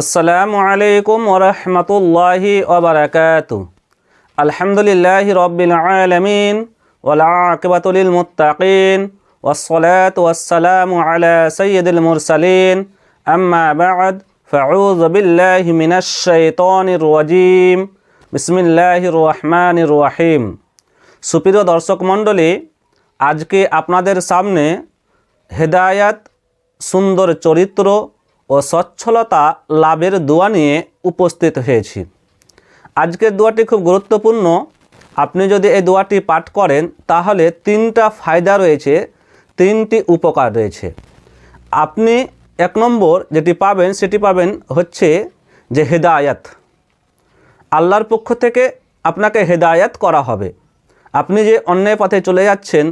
আসসালামু আলাইকুম ওরহমতুল্লাহি ওবরাকাত আলহামদুলিল্লাহ রবিল আলমিন ওলাকিবাতুল মুতাকিন ওসলাত ওসালাম আলা সৈয়দুল মুরসালিন। আম্মা বাদ ফাউজ বিল্লাহ মিনাশাইতনির রাজিম। বিসমিল্লাহির রহমানির রহিম। সুপ্রিয় দর্শক মণ্ডলী, আজকে আপনাদের সামনে হেদায়াত, সুন্দর চরিত্র ও সচ্ছলতা লাভের দোয়া নিয়ে উপস্থিত হয়েছি। আজকের দোয়াটি খুব গুরুত্বপূর্ণ। আপনি যদি এই দোয়াটি পাঠ করেন, তাহলে তিনটা ফায়দা রয়েছে, তিনটি উপকার রয়েছে। আপনি এক নম্বর যেটি পাবেন, সেটি পাবেন হচ্ছে যে হেদায়াত। আল্লাহর পক্ষ থেকে আপনাকে হেদায়াত করা হবে। আপনি যে অন্যায় পথে চলে যাচ্ছেন,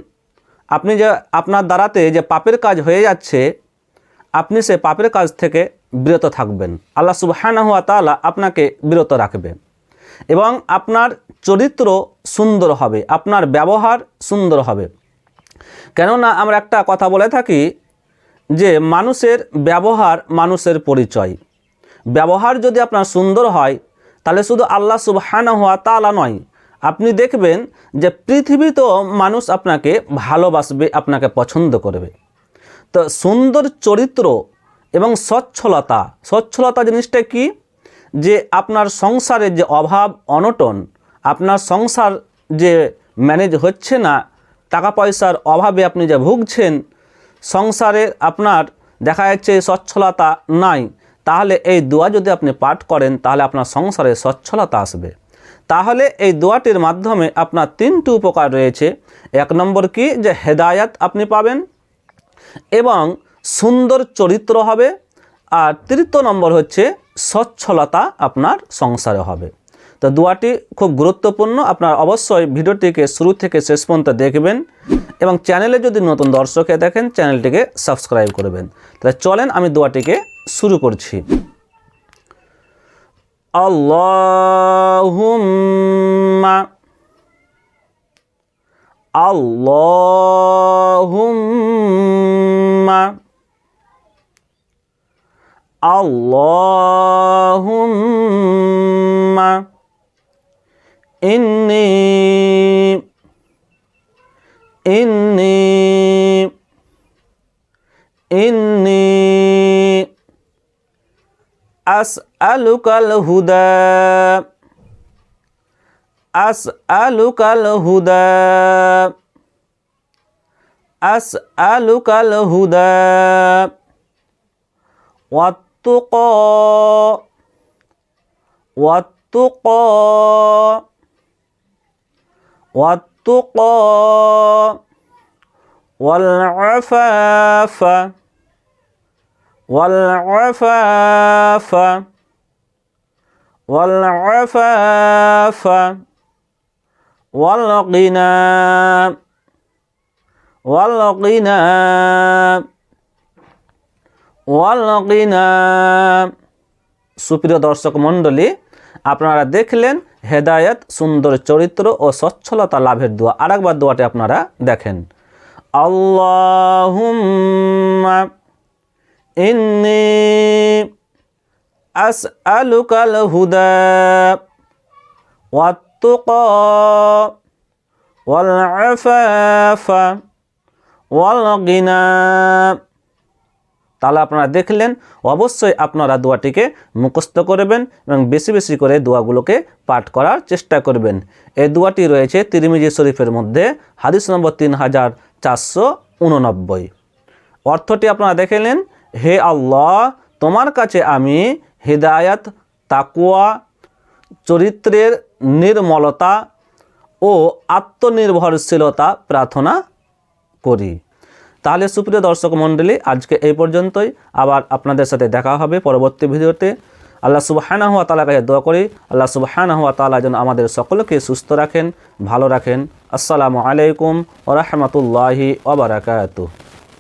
আপনি যে আপনার দ্বারাতে যে পাপের কাজ হয়ে যাচ্ছে আপনি সে পাপের কাজ থেকে বিরত থাকবেন। আল্লাহ সুবাহানহুয়া তালা আপনাকে বিরত রাখবে। এবং আপনার চরিত্র সুন্দর হবে, আপনার ব্যবহার সুন্দর হবে। কেননা আমরা একটা কথা বলে থাকি যে মানুষের ব্যবহার মানুষের পরিচয়। ব্যবহার যদি আপনার সুন্দর হয়, তাহলে শুধু আল্লাহ সুবহানা হওয়া তালা নয়, আপনি দেখবেন যে পৃথিবীতেও মানুষ আপনাকে ভালোবাসবে, আপনাকে পছন্দ করবে। তো সুন্দর চরিত্র এবং স্বচ্ছলতা স্বচ্ছলতা জিনিসটা কি? যে আপনার সংসারের যে অভাব, অনটন, আপনার সংসার যে ম্যানেজ হচ্ছে না টাকা পয়সার অভাবে আপনি যে ভুগছেন, সংসারে আপনার দেখা যাচ্ছে সচ্ছলতা নাই, তাহলে এই দোয়া যদি আপনি পাঠ করেন, তাহলে আপনার সংসারে সচ্ছলতা আসবে। তাহলে এই দোয়াটির মাধ্যমে আপনার তিনটি উপকার রয়েছে। এক নম্বর কি? যে হেদায়াত আপনি পাবেন। এবং সুন্দর চরিত্র হবে আর তৃতীয় নম্বর হচ্ছে সচ্ছলতা আপনার সংসারে হবে। তো দোয়াটি খুব গুরুত্বপূর্ণ। আপনার অবশ্যই ভিডিওটিকে শুরু থেকে শেষ পর্যন্ত দেখবেন এবং চ্যানেলে যদি নতুন দর্শকে দেখেন চ্যানেলটিকে সাবস্ক্রাইব করবেন। তাহলে চলেন আমি দোয়াটিকে শুরু করছি। আল্লাহুম্মা আল্লাহুম্মা আল্লাহুম্মা ইন্নি ইন্নি ইন্নি আসআলুকাল হুদা أسألك الهدى. أسألك الهدى والتقى والتقى والتقى والعفاف والعفاف والعفاف والغنى والغنى ওয়ালগিনা সুপ্রিয় দর্শক মণ্ডলী আপনারা দেখলেন হেদায়ত সুন্দর চরিত্র ও সচ্ছলতা লাভের দোয়া আরেকবার দোয়াটি আপনারা দেখেন আল্লাহুম্মা ইন্নি আসআলুকাল হুদা ওয়াত্তুকা আফাফা ওয়াল গিনা তাহলে আপনারা দেখলেন, অবশ্যই আপনারা দোয়াটিকে মুখস্থ করবেন এবং বেশি বেশি করে দোয়াগুলোকে পাঠ করার চেষ্টা করবেন। এই দোয়াটি রয়েছে তিরিমিজি শরীফের মধ্যে, হাদিস নম্বর তিন হাজার চারশো উননব্বই। অর্থটি আপনারা দেখলেন হে আল্লাহ, তোমার কাছে আমি হৃদায়াত তাকুয়া চরিত্রের নির্মলতা ও আত্মনির্ভরশীলতা প্রার্থনা করি। তাহলে সুপ্রিয় দর্শক মণ্ডলী, আজকে এই পর্যন্তই। আবার আপনাদের সাথে দেখা হবে পরবর্তী ভিডিওতে। আল্লাহ সুবাহানা হওয়া তালার কাছে দোয়া করি, আল্লাহ সুবাহানা হওয়া তালা যেন আমাদের সকলকে সুস্থ রাখেন, ভালো রাখেন। আসসালামু আলাইকুম ওরহমতুল্লাহি ওবরাকাতুহ